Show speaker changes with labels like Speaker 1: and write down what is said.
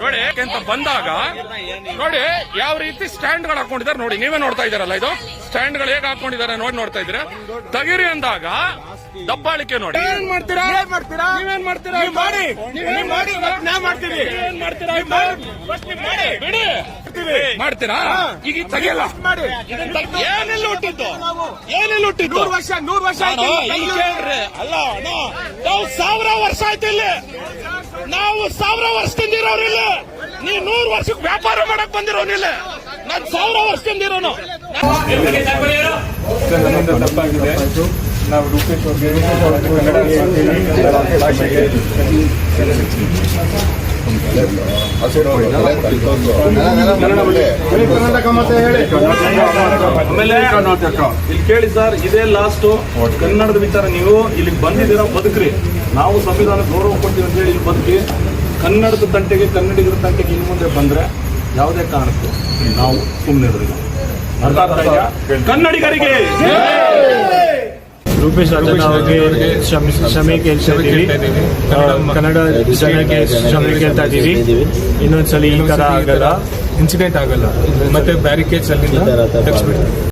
Speaker 1: ನೋಡಿ ಅಂತ ಬಂದಾಗ ನೋಡಿ ಯಾವ ರೀತಿ ಸ್ಟ್ಯಾಂಡ್ಗಳು ಹಾಕೊಂಡಿದ್ದಾರೆ ನೋಡಿ ನೀವೇ ನೋಡ್ತಾ ಇದಾರಲ್ಲ ಇದು? ಸ್ಟ್ಯಾಂಡ್ಗಳು ಹೇಗೆ ಹಾಕೊಂಡಿದ್ದಾರೆ ನೋಡಿ ನೋಡ್ತಾ ಇದ್ರೆ ತಗಿರಿ ಅಂದಾಗ ದಬ್ಬಾಳಿಕೆ ನೋಡಿ. ಏನ್ ಮಾಡ್ತೀರಾ?
Speaker 2: ಏನ್ ಮಾಡ್ತೀರಾ?
Speaker 1: ನೀವೇನ್ ಮಾಡ್ತೀರಾ?
Speaker 2: ನೀವ್ ಮಾಡಿ. ನೀವೇನ್ ಮಾಡಿ, ನಾ ಮಾಡ್ತೀವಿ.
Speaker 1: ಏನ್ ಮಾಡ್ತೀರಾ?
Speaker 2: ಮಾಡಿ. ಮಾಡಿ.
Speaker 1: ಬಿಡಿ. ಮಾಡ್ತೀರಾ? ಈಗ ತೆಗಿಯಲ್ಲ.
Speaker 2: ಮಾಡಿ.
Speaker 1: ಏನೆಲ್ಲ ಹುಟ್ಟಿದ್ದು? ಏನೆಲ್ಲ ಹುಟ್ಟಿದ್ದು?
Speaker 2: ನೂರು ವರ್ಷ ನೂರು ವರ್ಷ ಆಯ್ತು
Speaker 1: ಅಲ್ಲ ನಾವು ಸಾವಿರ ವರ್ಷ ಆಯ್ತು ಇಲ್ಲಿ. ನಾವು ಸಾವಿರ ವರ್ಷದಿಂದ ಇರೋರಿಲ್ಲ. ನೀ ನೂರು ವರ್ಷಕ್ಕೆ ವ್ಯಾಪಾರ ಮಾಡಕ್ ಬಂದಿರೋನಿಲ್ಲ ನಾನು ನಾನ್ ಸಾವಿರ ವರ್ಷದಿಂದ ಇರೋನು.
Speaker 3: ನನ್ನಿಂದ ತಪ್ಪಾಗಿದೆ ನಾವು ರೂಪೇಶ್ ಅವ್ರಿಗೆ
Speaker 4: ಆಮೇಲೆ ಇಲ್ಲಿ ಕೇಳಿ ಸರ್ ಇದೇ ಲಾಸ್ಟ್ ಕನ್ನಡದ ವಿಚಾರ ನೀವು ಇಲ್ಲಿಗೆ ಬಂದಿದ್ದೀರಾ ಬದುಕ್ರಿ. ನಾವು ಸಂವಿಧಾನ ಗೌರವ ಕೊಡ್ತೀವಿ ಅಂತ ಹೇಳಿ ಇಲ್ಲಿ ಬದುಕಿ ಕನ್ನಡದ ತಂಟೆಗೆ ಕನ್ನಡಿಗರ ತಂಟೆಗೆ ಇನ್ನು ಮುಂದೆ ಬಂದ್ರೆ ಯಾವುದೇ ಕಾರಣಕ್ಕೂ ನಾವು ಸುಮ್ಮನೆ? ಕನ್ನಡಿಗರಿಗೆ!
Speaker 5: ರೂಪೇಶ್ ಅರ್ಜುನ ಅವರಿಗೆ ಕ್ಷಮೆ ಕೇಳ್ತಾ ಇದ್ದೀವಿ. ಕನ್ನಡ ಜನಕ್ಕೆ ಕ್ಷಮೆ ಕೇಳ್ತಾ ಇದ್ದೀವಿ. ಇನ್ನೊಂದ್ಸಲಿ ಈ ತರ ಆಗಲ್ಲ.
Speaker 3: ಇನ್ಸಿಡೆಂಟ್ ಆಗಲ್ಲ. ಮತ್ತೆ ಬ್ಯಾರಿಕೇಡ್ಸ್ ಅಲ್ಲಿ